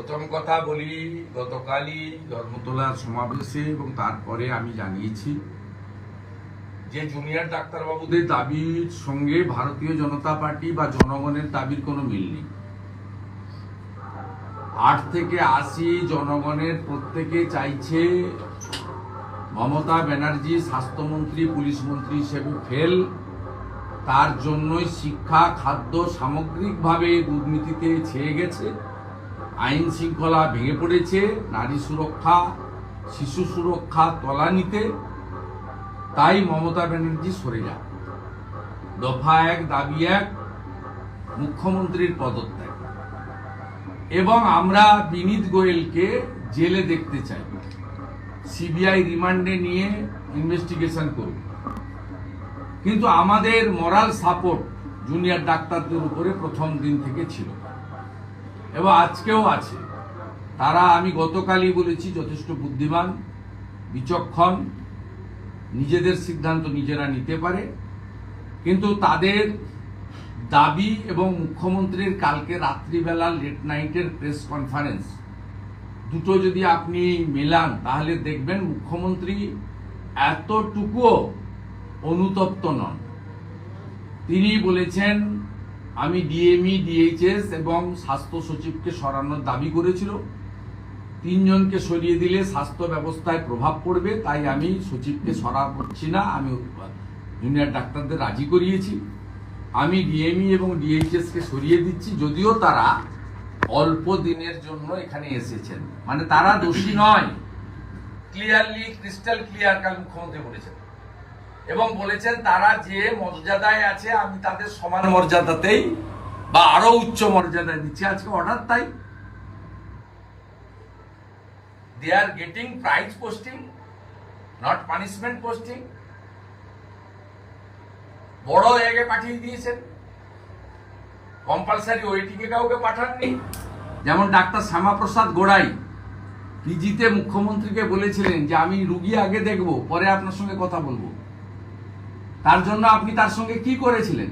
প্রথম কথা বলি, গতকালই ধর্মতলার সমাবেশে এবং তারপরে আমি জানিয়েছি যে জুনিয়র ডাক্তারবাবুদের দাবির সঙ্গে ভারতীয় জনতা পার্টি বা জনগণের দাবির কোনো মিল নেই। আট থেকে আশি জনগণের প্রত্যেকে চাইছে মমতা ব্যানার্জি, স্বাস্থ্যমন্ত্রী, পুলিশ মন্ত্রী হিসেবে ফেল। তার জন্যই শিক্ষা, খাদ্য সামগ্রিকভাবে দুর্নীতিতে ছেয়ে গেছে। আইন শৃঙ্খলা ভেঙে পড়েছে, নারী সুরক্ষা, শিশু সুরক্ষা তলানিতে, তাই মমতা ব্যানার্জি সরে যান। দফা এক, দাবি এক, মুখ্যমন্ত্রীর পদত্যাগ। এবং আমরা বিনীত গোয়েলকে জেলে দেখতে চাই। সিবিআই রিমান্ডে নিয়ে ইনভেস্টিগেশন করব কিন্তু আমাদের মরাল সাপোর্ট জুনিয়র ডাক্তারদের উপরে প্রথম দিন থেকে ছিল। এবং আজকেও আছে। তারা আমি গতকালই বলেছি, যথেষ্ট বুদ্ধিমান, বিচক্ষণ, নিজেদের সিদ্ধান্ত নিজেরা নিতে পারে। কিন্তু তাদের দাবি এবং মুখ্যমন্ত্রীর কালকে রাত্রিবেলা লেট নাইটের প্রেস কনফারেন্স দুটো যদি আপনি মেলান, তাহলে দেখবেন মুখ্যমন্ত্রী এতটুকুও অনুতপ্ত নন। তিনি বলেছেন আমি ডিএমই ডিএইচএস এবং স্বাস্থ্য সচিবকে সরানোর দাবি করেছিল। তিনজনকে সরিয়ে দিলে স্বাস্থ্য ব্যবস্থায় প্রভাব পড়বে, তাই আমি সচিবকে সরা করছি না, আমি জুনিয়র ডাক্তারদের রাজি করিয়েছি। আমি ডিএমই এবং ডিএইচএস কে সরিয়ে দিচ্ছি, যদিও তারা অল্প দিনের জন্য এখানে এসেছেন। মানে তারা দোষী নয়। ক্লিয়ারলি, ক্রিস্টাল ক্লিয়ার কাল মুখ্যমন্ত্রী বলেছেন। এবং বলেছেন তারা যে মর্যাদায় আছে, আমি তাদের সমান মর্যাদাতেই বা আরও উচ্চ মর্যাদায় দিচ্ছি। আজকে অর্ডার তাই। They are getting prize posting not punishment posting বড় জায়গায় পাঠিয়ে দিয়েছেন। কম্পালসারি ওয়েটিং এ কাউকে পাঠাননি। যেমন ডাক্তার শ্যামাপ্রসাদ গোড়াই পিজিতে মুখ্যমন্ত্রীকে বলেছিলেন যে, আমি রুগী আগে দেখব, পরে আপনার সঙ্গে কথা বলব। তার জন্য আপনি তার সঙ্গে কি করেছিলেন?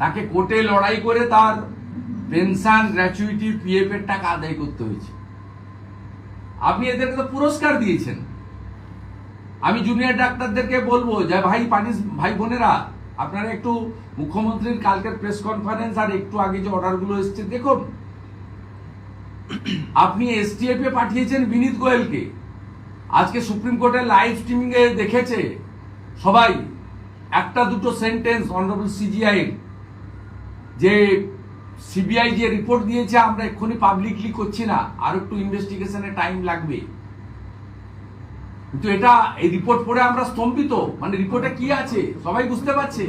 তাকে কোর্টে লড়াই করে তার পেনশন, গ্র্যাচুইটি পিএফ এর টাকা আদায় করতে হয়েছে। আপনি এদেরকে তো পুরস্কার দিয়েছেন। আমি জুনিয়র ডাক্তারদেরকে বলব যে, ভাই পানিস ভাই বোনেরা, আপনারা একটু মুখ্যমন্ত্রীর কালকের প্রেস কনফারেন্স আর একটু আগে যে অর্ডারগুলো এসছে, দেখুন। আপনি এসটিএফ এ পাঠিয়েছেন বিনীত গোয়েলকে। আজকে সুপ্রিম কোর্টের লাইভ স্ট্রিমিং এ দেখেছে। সবাই, একটা দুটো সেন্টেন্স অনারেবল সিজিআই যে সিবিআই যে রিপোর্ট দিয়েছে, আমরা এক্ষুনি পাবলিকলি করছি না, আর একটু ইনভেস্টিগেশনে টাইম লাগবে। কিন্তু এটা, এই রিপোর্ট পড়ে আমরা স্তম্ভিত মানে রিপোর্টে কি আছে, সবাই বুঝতে পারছে।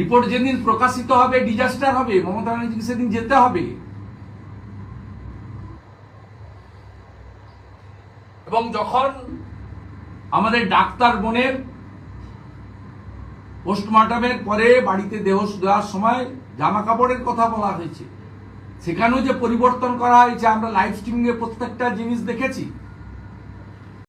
রিপোর্ট যেদিন প্রকাশিত হবে ডিজাস্টার হবে, মমতা ব্যানার্জিকে সেদিন যেতে হবে। এবং যখন আমাদের ডাক্তার বোনের পোস্টমর্টমের পরে বাড়িতে দেহ দেওয়ার সময় জামা কাপড়ের কথা বলা হয়েছে। সেখানেও যে পরিবর্তন করা হয়েছে, আমরা লাইভ স্ট্রিমিং এ প্রত্যেকটা জিনিস দেখেছি।